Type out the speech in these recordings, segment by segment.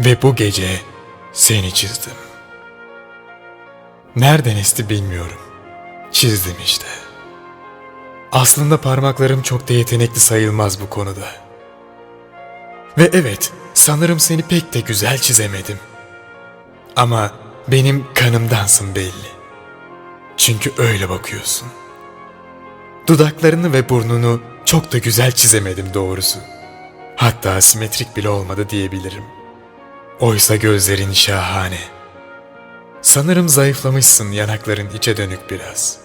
Ve bu gece seni çizdim. Nereden esti bilmiyorum. Çizdim işte. Aslında parmaklarım çok da yetenekli sayılmaz bu konuda. Ve evet, sanırım seni pek de güzel çizemedim. Ama benim kanımdansın belli. Çünkü öyle bakıyorsun. Dudaklarını ve burnunu çok da güzel çizemedim doğrusu. Hatta simetrik bile olmadı diyebilirim. Oysa gözlerin şahane. Sanırım zayıflamışsın yanakların içe dönük biraz.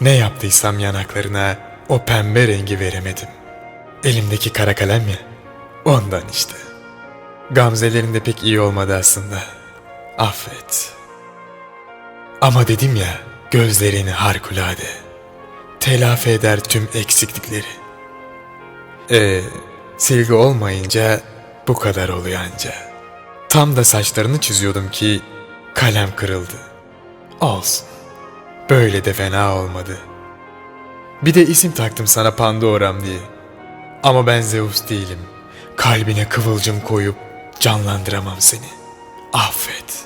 Ne yaptıysam yanaklarına o pembe rengi veremedim. Elimdeki kara kalem ya, ondan işte. Gamzelerin de pek iyi olmadı aslında. Affet. Ama dedim ya, gözlerini harikulade. Telafi eder tüm eksiklikleri. Ee, silgi olmayınca bu kadar oluyor anca. Tam da saçlarını çiziyordum ki kalem kırıldı. Olsun. Böyle de fena olmadı. Bir de isim taktım sana Pandora'm diye. Ama ben Zeus değilim. Kalbine kıvılcım koyup canlandıramam seni. Affet.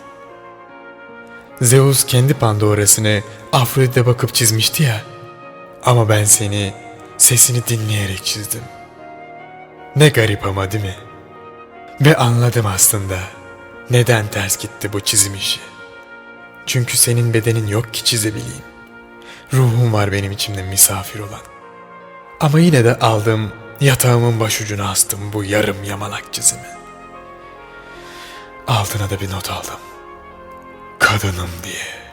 Zeus kendi Pandora'sını Afrodit'e bakıp çizmişti ya. Ama ben seni sesini dinleyerek çizdim. Ne garip ama değil mi? Ve anladım aslında neden ters gitti bu çizim işi. Çünkü senin bedenin yok ki çizebileyim. Ruhum var benim içimde misafir olan. Ama yine de aldım yatağımın başucuna astım bu yarım yamalak çizimi. Altına da bir not aldım. Kadınım diye.